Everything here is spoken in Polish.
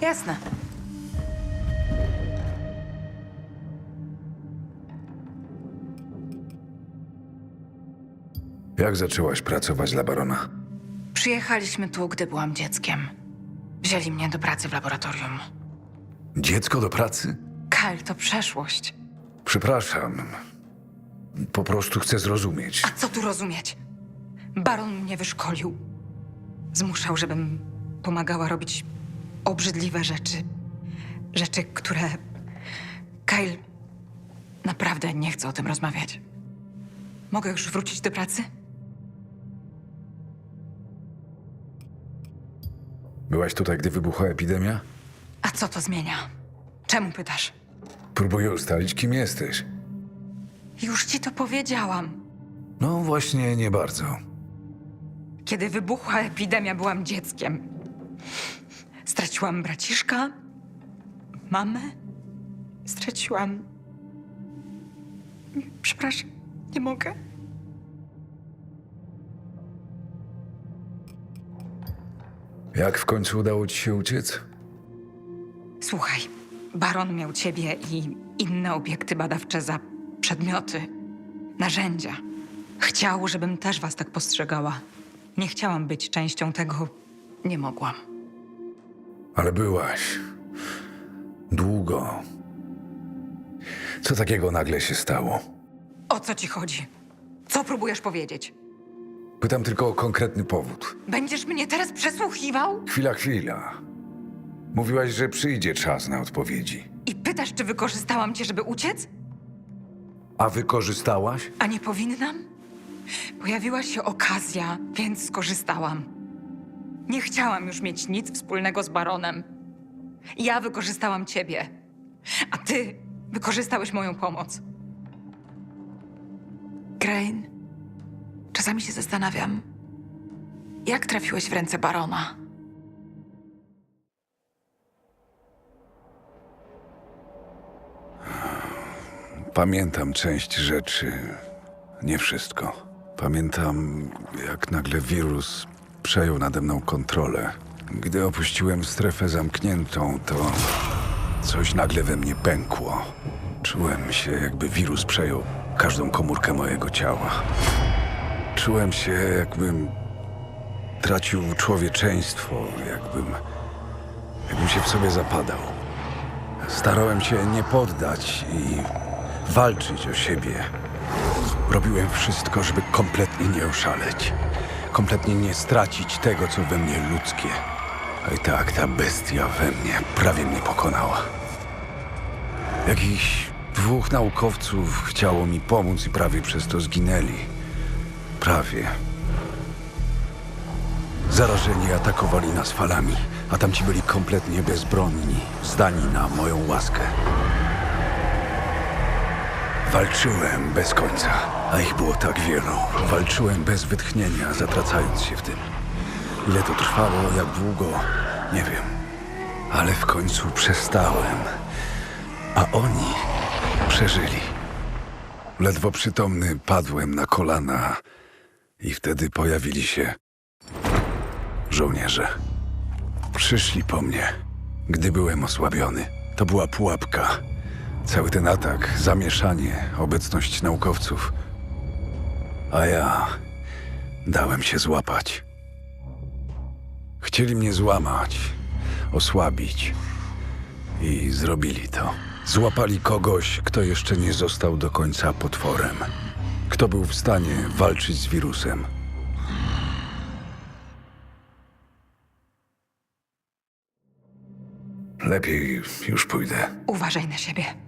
Jasne. Jak zaczęłaś pracować dla barona? Przyjechaliśmy tu, gdy byłam dzieckiem. Wzięli mnie do pracy w laboratorium. Dziecko do pracy? Kyle to przeszłość. Przepraszam. Po prostu chcę zrozumieć. A co tu rozumieć? Baron mnie wyszkolił. Zmuszał, żebym pomagała robić obrzydliwe rzeczy. Rzeczy, które. Kyle. Naprawdę nie chcę o tym rozmawiać. Mogę już wrócić do pracy? Byłaś tutaj, gdy wybuchła epidemia? A co to zmienia? Czemu pytasz? Próbuję ustalić, kim jesteś. Już ci to powiedziałam. No właśnie, nie bardzo. Kiedy wybuchła epidemia, byłam dzieckiem. Straciłam braciszka, mamę, straciłam. Przepraszam, nie mogę. Jak w końcu udało ci się uciec? Słuchaj, baron miał ciebie i inne obiekty badawcze za przedmioty, narzędzia. Chciał, żebym też was tak postrzegała. Nie chciałam być częścią tego. Nie mogłam. Ale byłaś. Długo. Co takiego nagle się stało? O co ci chodzi? Co próbujesz powiedzieć? Pytam tylko o konkretny powód. Będziesz mnie teraz przesłuchiwał? Chwila, chwila. Mówiłaś, że przyjdzie czas na odpowiedzi. I pytasz, czy wykorzystałam cię, żeby uciec? A wykorzystałaś? A nie powinnam? Pojawiła się okazja, więc skorzystałam. Nie chciałam już mieć nic wspólnego z baronem. Ja wykorzystałam ciebie, a ty wykorzystałeś moją pomoc. Crane, czasami się zastanawiam, jak trafiłeś w ręce barona? Pamiętam część rzeczy, nie wszystko. Pamiętam, jak nagle wirus przejął nade mną kontrolę. Gdy opuściłem strefę zamkniętą, to coś nagle we mnie pękło. Czułem się, jakby wirus przejął każdą komórkę mojego ciała. Czułem się, jakbym tracił człowieczeństwo, jakbym, jakbym się w sobie zapadał. Starałem się nie poddać i walczyć o siebie. Robiłem wszystko, żeby kompletnie nie oszaleć. Kompletnie nie stracić tego, co we mnie ludzkie. A i tak ta bestia we mnie prawie mnie pokonała. Jakichś dwóch naukowców chciało mi pomóc i prawie przez to zginęli. Prawie. Zarażeni atakowali nas falami, a tamci byli kompletnie bezbronni, zdani na moją łaskę. Walczyłem bez końca, a ich było tak wielu. Walczyłem bez wytchnienia, zatracając się w tym. Ile to trwało, jak długo, nie wiem. Ale w końcu przestałem. A oni przeżyli. Ledwo przytomny padłem na kolana i wtedy pojawili się żołnierze. Przyszli po mnie, gdy byłem osłabiony. To była pułapka. Cały ten atak, zamieszanie, obecność naukowców. A ja dałem się złapać. Chcieli mnie złamać, osłabić. I zrobili to. Złapali kogoś, kto jeszcze nie został do końca potworem. Kto był w stanie walczyć z wirusem. Lepiej już pójdę. Uważaj na siebie.